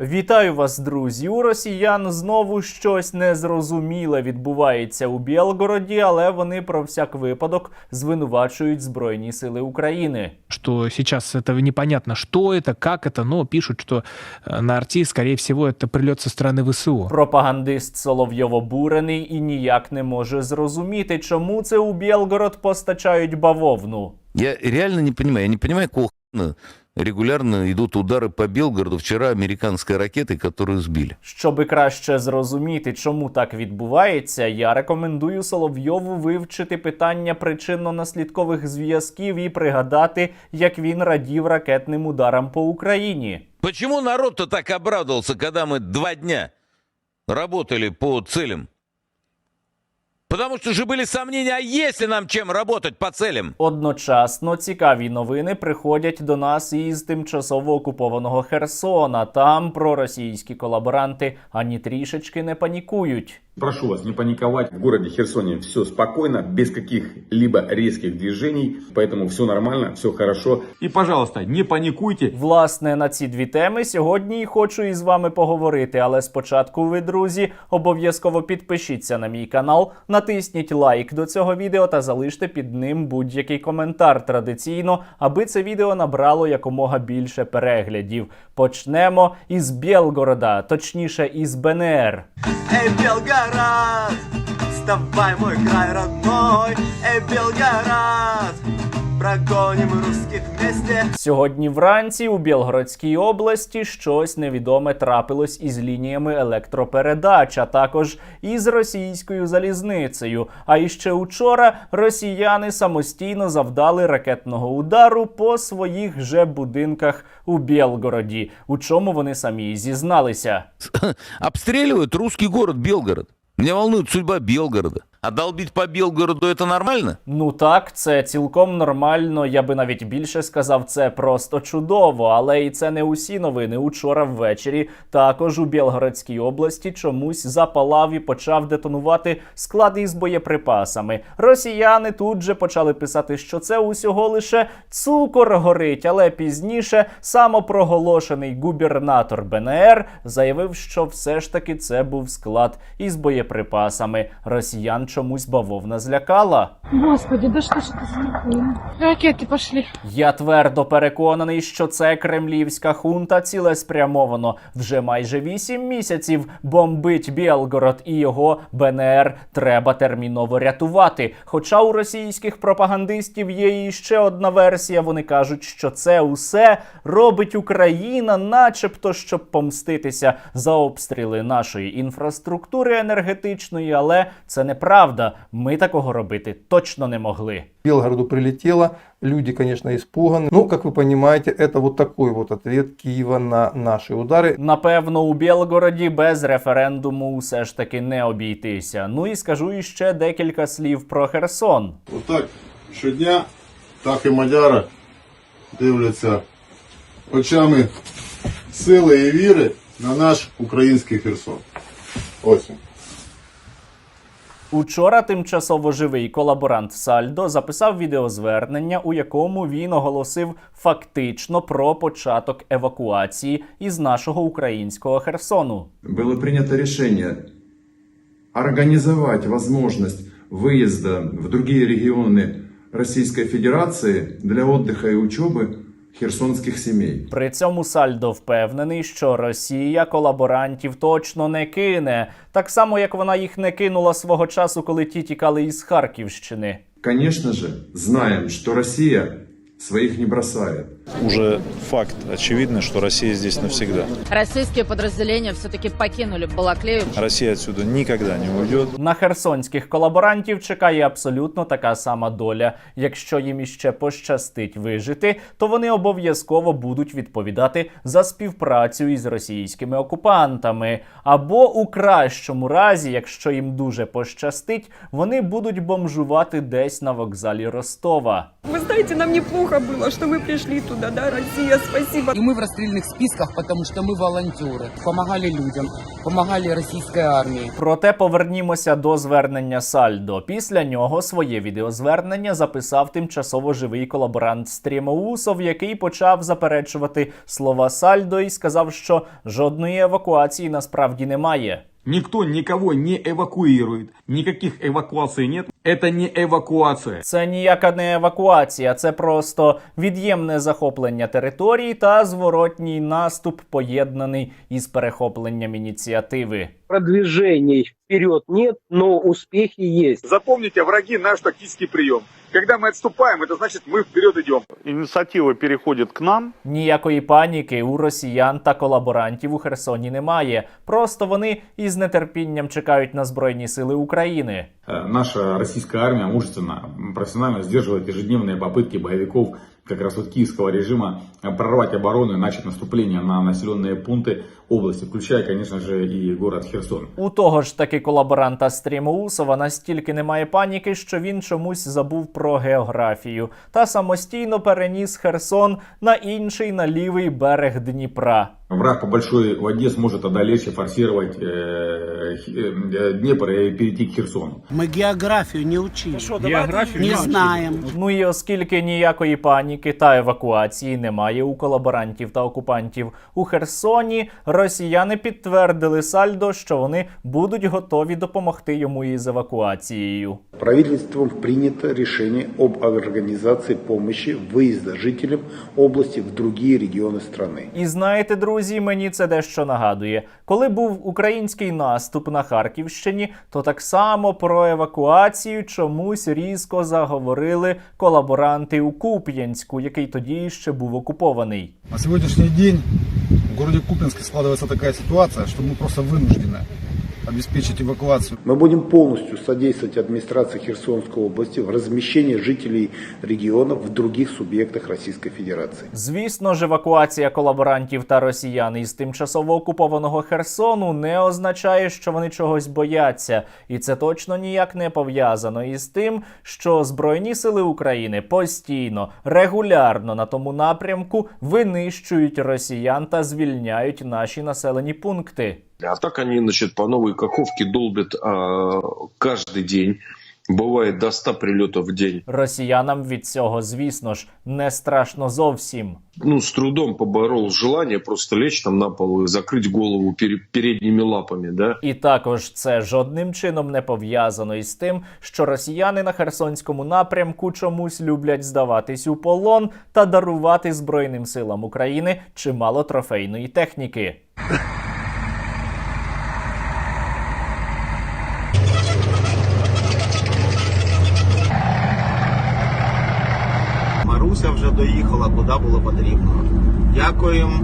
Вітаю вас, друзі. У росіян знову щось незрозуміле відбувається у Білгороді, але вони про всяк випадок звинувачують Збройні Сили України. что сейчас это непонятно, что это, как это, но пишут, что э, на арти, скорее всего, это прилет со стороны ВСУ. Пропагандист Соловйов обурений і ніяк не може зрозуміти, чому це у Білгород постачають бавовну. Я реально не понимаю. Я не понимаю, какого хрена регулярно идут удары по Белгороду. Вчера американской ракетой, которую сбили. Щоби краще зрозуміти, чому так відбувається, я рекомендую Соловйову вивчити питання причинно-наслідкових зв'язків і пригадати, як він радів ракетним ударам по Україні. Почему народ-то так обрадовался, когда мы два дня работали по целям? Потому що вже були сомнения, а є нам чим работать по целям? Одночасно цікаві новини приходять до нас із тимчасово окупованого Херсона. Там проросійські колаборанти ані трішечки не панікують. Прошу вас не паниковать. В городе Херсоне все спокойно, без каких-либо резких движений. Поэтому все нормально, все хорошо. И, пожалуйста, не паникуйте. Власне, на ці дві теми сьогодні і хочу із вами поговорити. Але спочатку ви, друзі, обов'язково підпишіться на мій канал, натисніть лайк до цього відео та залиште під ним будь-який коментар традиційно, аби це відео набрало якомога більше переглядів. Почнемо із Білгорода, точніше із БНР. Эй, Белгород, вставай, мой край родной Эй, Белгород, прогоним русских вместе Сьогодні вранці у Білгородській області щось невідоме трапилось із лініями електропередач, а також із російською залізницею. А іще учора росіяни самостійно завдали ракетного удару по своїх же будинках у Білгороді, у чому вони самі і зізналися. Обстреливают русский город Белгород. Меня волнует судьба Белгорода. А долбить по Белгороду это нормально? Ну так, це цілком нормально. Я би навіть більше сказав, це просто чудово. Але і це не усі новини. Учора ввечері також у Білгородській області чомусь запалав і почав детонувати склад із боєприпасами. Росіяни тут же почали писати, що це усього лише цукор горить. Але пізніше самопроголошений губернатор БНР заявив, що все ж таки це був склад із боєприпасами. Росіян чомусь бавовна злякала. Господи, да что ж это за такое? Ракеты пошли. Я твердо переконаний, що це кремлівська хунта цілеспрямовано вже майже вісім місяців бомбить Білгород і його БНР треба терміново рятувати. Хоча у російських пропагандистів є і ще одна версія. Вони кажуть, що це усе робить Україна, начебто, щоб помститися за обстріли нашої інфраструктури енергетичної, але це неправда Ми такого робити точно не могли. Белгороду прилетело, люди, конечно, испуганы. Ну, как вы понимаете, это вот такой вот ответ Киева на наши удары. Напевно, у Білгороді без референдуму все ж таки не обійтися. Ну і скажу іще декілька слів про Херсон. Отак щодня, так і мадяри дивляться очами сили і віри на наш український Херсон. Ось він. Учора тимчасово живий колаборант Сальдо записав відеозвернення, у якому він оголосив фактично про початок евакуації із нашого українського Херсону. было принято решение организовать возможность выезда в другие регионы Российской Федерации для отдыха и учебы херсонских сімей. При цьому Сальдо впевнений, що Росія колаборантів точно не кине, так само як вона їх не кинула свого часу, коли ті тікали із Харківщини. Звісно ж, знаємо, що Росія своїх не бросает. Уже факт очевидный, что Россия здесь навсегда. Российские подразделения все-таки покинули Балаклею. Россия отсюда никогда не уйдет. На херсонських колаборантів чекає абсолютно така сама доля. Якщо їм іще пощастить вижити, то вони обов'язково будуть відповідати за співпрацю із російськими окупантами. Або у кращому разі, якщо їм дуже пощастить, вони будуть бомжувати десь на вокзалі Ростова. Вы знаете, нам неплохо было, что мы пришли туда. туда, да, Россия, спасибо. И мы в расстрельных списках, потому что мы волонтеры. Помогали людям, помогали российской армии. Проте повернімося до звернення Сальдо. Після нього своє відеозвернення записав тимчасово живий колаборант Стрімоусов, який почав заперечувати слова Сальдо і сказав, що жодної евакуації насправді немає. Никто никого не эвакуирует. Никаких эвакуаций нет. Это не эвакуация. Це ніяка не евакуація, це просто від'ємне захоплення території та зворотній наступ, поєднаний із перехопленням ініціативи. Продвижений вперед нет, но успехи есть. Запомните, враги наш тактический прием. Когда мы отступаем, это значит мы вперед идем. Инициатива переходит к нам. Ніякої паніки у росіян та колаборантів у Херсоні немає. Просто вони із нетерпінням чекають на збройні сили України. Э, Наша российская армия мужественно, м, профессионально сдерживает ежедневные попытки боевиков как раз вот киевского режима э, прорвать оборону и начать наступление на населенные пункты области, включая, конечно же, и город Херсон. У того ж таки колаборанта Стрімоусова настільки немає паніки, що він чомусь забув про географію та самостійно переніс Херсон на інший на лівий берег Дніпра. Враг по большой воде сможет одолеть и форсировать э, Хи- э, Днепр и перейти к Херсону. Мы географию не учили. не знаем. Ну і оскільки ніякої паніки та евакуації немає у колаборантів та окупантів у Херсоні, росіяни підтвердили Сальдо, що вони будуть готові допомогти йому із евакуацією. Правительством принято решение об организации помощи выезда жителям области в другие регионы страны. І знаєте, друзі, мені це дещо нагадує. Коли був український наступ на Харківщині, то так само про евакуацію чомусь різко заговорили колаборанти у Куп'янську, який тоді ще був окупований. На сегодняшний день в городе Купинске складывается такая ситуация, что мы просто вынуждены обеспечить эвакуацию. Мы будем полностью содействовать администрации Херсонской области в размещении жителей регионов в других субъектах Российской Федерации. Звісно ж, евакуація колаборантів та росіян із тимчасово окупованого Херсону не означає, що вони чогось бояться, і це точно ніяк не пов'язано із тим, що Збройні сили України постійно, регулярно на тому напрямку винищують росіян та звільняють наші населені пункти. А так они, значит, по новой Каховке долбят а, каждый день. Бывает до 100 прилетов в день. Росіянам від цього, звісно ж, не страшно зовсім. Ну, с трудом поборол желание просто лечь там на пол и закрыть голову пере- передними лапами, да? І також це жодним чином не пов'язано із тим, що росіяни на Херсонському напрямку чомусь люблять здаватись у полон та дарувати Збройним силам України чимало трофейної техніки. Доїхала, куди було потрібно. Дякуємо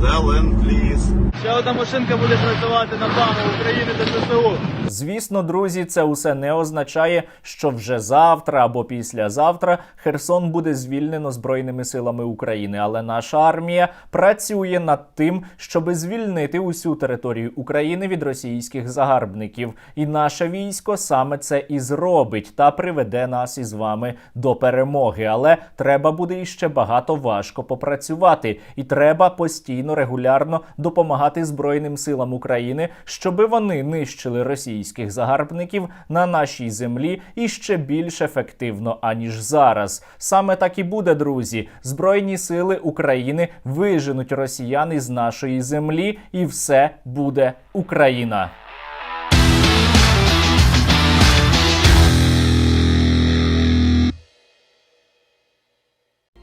за ленд-ліз. Ще одна машинка буде працювати на благо України та ЗСУ. Звісно, друзі, це усе не означає, що вже завтра або післязавтра Херсон буде звільнено Збройними силами України. Але наша армія працює над тим, щоби звільнити усю територію України від російських загарбників. І наше військо саме це і зробить та приведе нас із вами до перемоги. Але треба буде іще багато важко попрацювати, і треба постійно регулярно допомагати Збройним силам України, щоби вони нищили російських загарбників на нашій землі і ще більш ефективно аніж зараз. Саме так і буде, друзі. Збройні сили України виженуть росіян із нашої землі, і все буде Україна.